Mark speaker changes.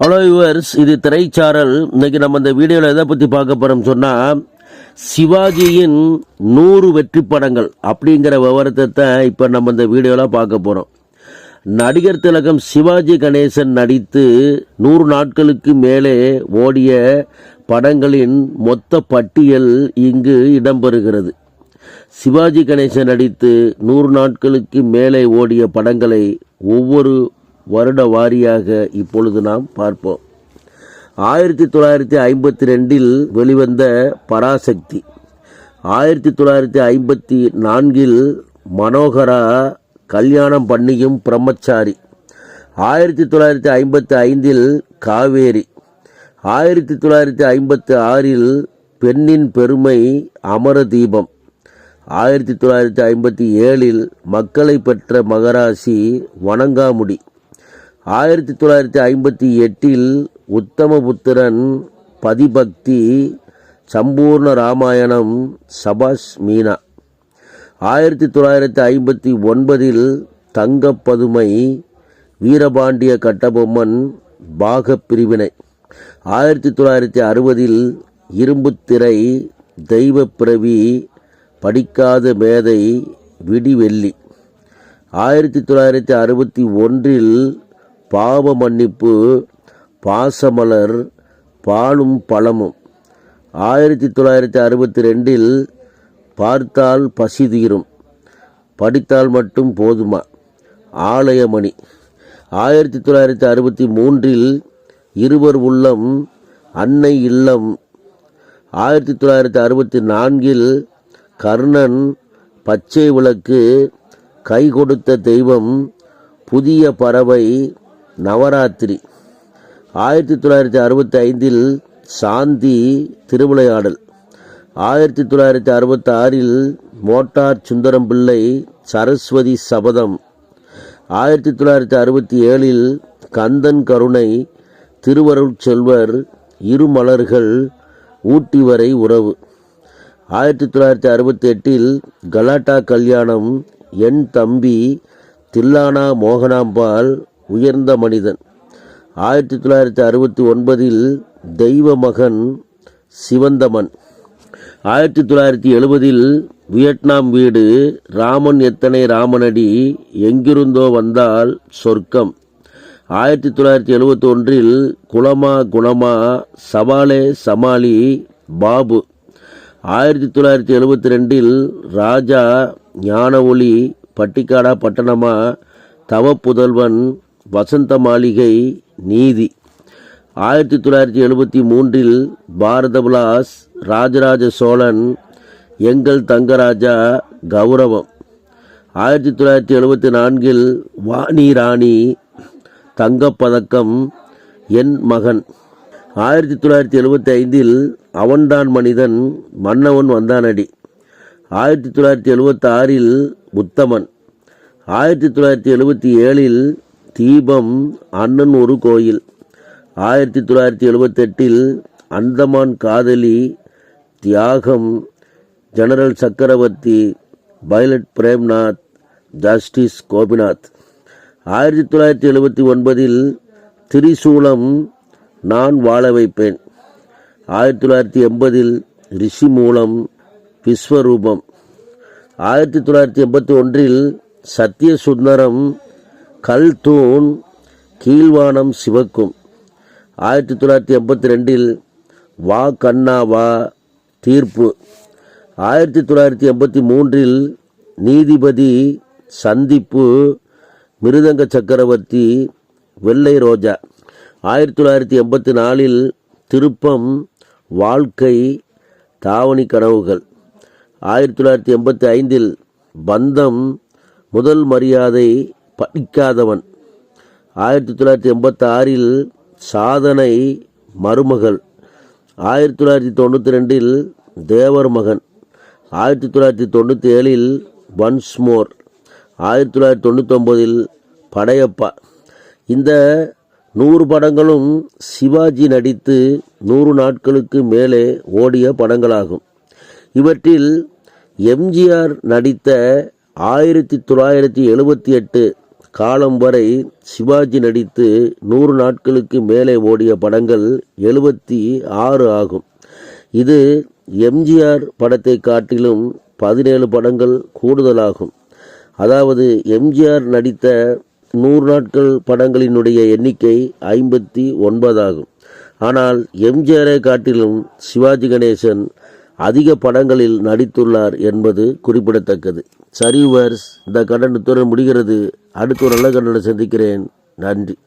Speaker 1: Hello yours இது திரைச்சாரல். இன்னைக்கு நம்ம இந்த வீடியோவில் எதை பற்றி பார்க்க போகிறோம் சொன்னால் சிவாஜியின் நூறு வெற்றி படங்கள் அப்படிங்கிற விவரத்தை தான் இப்போ நம்ம இந்த வீடியோவில் பார்க்க போகிறோம் நடிகர் திலகம் சிவாஜி கணேசன் நடித்து நூறு நாட்களுக்கு மேலே ஓடிய படங்களின் மொத்த பட்டியல் இங்கு இடம்பெறுகிறது. சிவாஜி கணேசன் நடித்து நூறு நாட்களுக்கு மேலே ஓடிய படங்களை ஒவ்வொரு வருட வாரியாக இப்பொழுது நாம் பார்ப்போம். ஆயிரத்தி தொள்ளாயிரத்தி ஐம்பத்தி ரெண்டில் வெளிவந்த பராசக்தி. ஆயிரத்தி தொள்ளாயிரத்தி ஐம்பத்தி நான்கில் மனோகரா கல்யாணம் பண்ணியும் பிரம்மச்சாரி. ஆயிரத்தி தொள்ளாயிரத்தி ஐம்பத்தி ஐந்தில் காவேரி. ஆயிரத்தி தொள்ளாயிரத்தி ஐம்பத்தி ஆறில் பெண்ணின் பெருமை அமர தீபம் ஆயிரத்தி தொள்ளாயிரத்தி ஐம்பத்தி ஏழில் மக்களை பெற்ற மகராசி வணங்காமுடி. ஆயிரத்தி தொள்ளாயிரத்தி ஐம்பத்தி எட்டில் உத்தமபுத்திரன் பதிபக்தி சம்பூர்ண ராமாயணம் சபாஷ் மீனா. ஆயிரத்தி தொள்ளாயிரத்தி ஐம்பத்தி ஒன்பதில் தங்கப்பதுமை வீரபாண்டிய கட்டபொம்மன் பாக பிரிவினை ஆயிரத்தி தொள்ளாயிரத்தி அறுபதில் இரும்புத்திரை தெய்வப்பிரவி படிக்காத மேதை விடிவெள்ளி. ஆயிரத்தி தொள்ளாயிரத்தி அறுபத்தி ஒன்றில் பாவ மன்னிப்பு பாசமலர் பாலும் பழமும். ஆயிரத்தி தொள்ளாயிரத்தி அறுபத்தி ரெண்டில் பார்த்தால் பசி தீரும் படித்தால் மட்டும் போதுமா? ஆலயமணி. ஆயிரத்தி தொள்ளாயிரத்தி அறுபத்தி மூன்றில் இருவர் உள்ளம் அன்னை இல்லம். ஆயிரத்தி தொள்ளாயிரத்தி அறுபத்தி நான்கில் கர்ணன் பச்சை விளக்கு கை கொடுத்த தெய்வம் புதிய பறவை நவராத்திரி. ஆயிரத்தி தொள்ளாயிரத்தி அறுபத்தி ஐந்தில் சாந்தி திருவிளையாடல். ஆயிரத்தி தொள்ளாயிரத்தி அறுபத்தி ஆறில் மோட்டார் சுந்தரம் பிள்ளை சரஸ்வதி சபதம். ஆயிரத்தி தொள்ளாயிரத்தி அறுபத்தி ஏழில் கந்தன் கருணை திருவருள் செல்வர் இருமலர்கள் ஊட்டி வரை உறவு. ஆயிரத்தி தொள்ளாயிரத்தி அறுபத்தி எட்டில் கலாட்டா கல்யாணம் என் தம்பி தில்லானா மோகனாம்பாள் உயர்ந்த மனிதன். ஆயிரத்தி தொள்ளாயிரத்தி அறுபத்தி ஒன்பதில் தெய்வ மகன் சிவந்தமன். ஆயிரத்தி தொள்ளாயிரத்தி எழுபதில் வியட்நாம் வீடு ராமன் எத்தனை ராமனடி எங்கிருந்தோ வந்தால் சொர்க்கம். ஆயிரத்தி தொள்ளாயிரத்தி எழுபத்தி ஒன்றில் குலமா குணமா சவாலே சமாளி பாபு. ஆயிரத்தி தொள்ளாயிரத்தி எழுபத்தி ரெண்டில் ராஜா ஞான ஒளி பட்டிக்காடா பட்டணமா தவப்புதல்வன் வசந்த மாளிகை நீதி. ஆயிரத்தி தொள்ளாயிரத்தி எழுபத்தி மூன்றில் பாரத விலாஸ் ராஜராஜ சோழன் எங்கள் தங்கராஜா கௌரவம். ஆயிரத்தி தொள்ளாயிரத்தி எழுபத்தி நான்கில் வாணி ராணி தங்கப்பதக்கம் என் மகன். ஆயிரத்தி தொள்ளாயிரத்தி எழுபத்தி ஐந்தில் அவன்தான் மனிதன் மன்னவன் வந்தானடி. ஆயிரத்தி தொள்ளாயிரத்தி எழுபத்தி ஆறில் உத்தமன். ஆயிரத்தி தொள்ளாயிரத்தி எழுபத்தி ஏழில் தீபம் அண்ணன் ஒரு கோயில். ஆயிரத்தி தொள்ளாயிரத்தி எழுபத்தெட்டில் அந்தமான் காதலி தியாகம் ஜெனரல் சக்கரவர்த்தி பைலட் பிரேம்நாத் ஜஸ்டிஸ் கோபிநாத். ஆயிரத்தி தொள்ளாயிரத்தி எழுபத்தி ஒன்பதில் திரிசூலம் நான் வாழ வைப்பேன். ஆயிரத்தி தொள்ளாயிரத்தி எண்பதில் ரிஷி மூலம் விஸ்வரூபம். ஆயிரத்தி தொள்ளாயிரத்தி எண்பத்தி ஒன்றில் சத்யசுந்தரம் கல் தூண் கீழ்வானம் சிவக்கும். ஆயிரத்தி தொள்ளாயிரத்தி எண்பத்தி ரெண்டில் வா கண்ணா வா தீர்ப்பு. ஆயிரத்தி தொள்ளாயிரத்தி எண்பத்தி மூன்றில் நீதிபதி சந்திப்பு மிருதங்க சக்கரவர்த்தி வெள்ளை ரோஜா. ஆயிரத்தி தொள்ளாயிரத்தி எண்பத்தி நாலில் திருப்பம் வாழ்க்கை தாவணி கனவுகள். ஆயிரத்தி தொள்ளாயிரத்தி எண்பத்தி ஐந்தில் பந்தம் முதல் மரியாதை படிக்காதவன் ஆயிரத்தி தொள்ளாயிரத்தி எண்பத்தாறில் சாதனை மருமகள். ஆயிரத்தி தொள்ளாயிரத்தி தொண்ணூற்றி ரெண்டில் தேவர் மகன். ஆயிரத்தி தொள்ளாயிரத்தி தொண்ணூற்றி ஏழில் ஒன்ஸ் மோர் ஆயிரத்தி தொள்ளாயிரத்தி தொண்ணூத்தொம்பதில் படையப்பா. இந்த நூறு படங்களும் சிவாஜி நடித்து நூறு நாட்களுக்கு மேலே ஓடிய படங்களாகும். இவற்றில் எம்ஜிஆர் நடித்த ஆயிரத்தி தொள்ளாயிரத்தி எழுபத்தி எட்டு காலம் வரை சிவாஜி நடித்து நூறு நாட்களுக்கு மேலே ஓடிய படங்கள் எழுபத்தி ஆறு ஆகும். இது எம்ஜிஆர் படத்தை காட்டிலும் பதினேழு படங்கள் கூடுதலாகும். அதாவது எம்ஜிஆர் நடித்த நூறு நாட்கள் படங்களினுடைய எண்ணிக்கை ஐம்பத்தி ஒன்பதாகும். ஆனால் எம்ஜிஆரை காட்டிலும் சிவாஜி கணேசன் அதிக படங்களில் நடித்துள்ளார் என்பது குறிப்பிடத்தக்கது. சரி வர்ஸ் இந்த கண்டனத்துடன் முடிகிறது. அடுத்து ஒரு நல்ல கண்டனை சந்திக்கிறேன். நன்றி.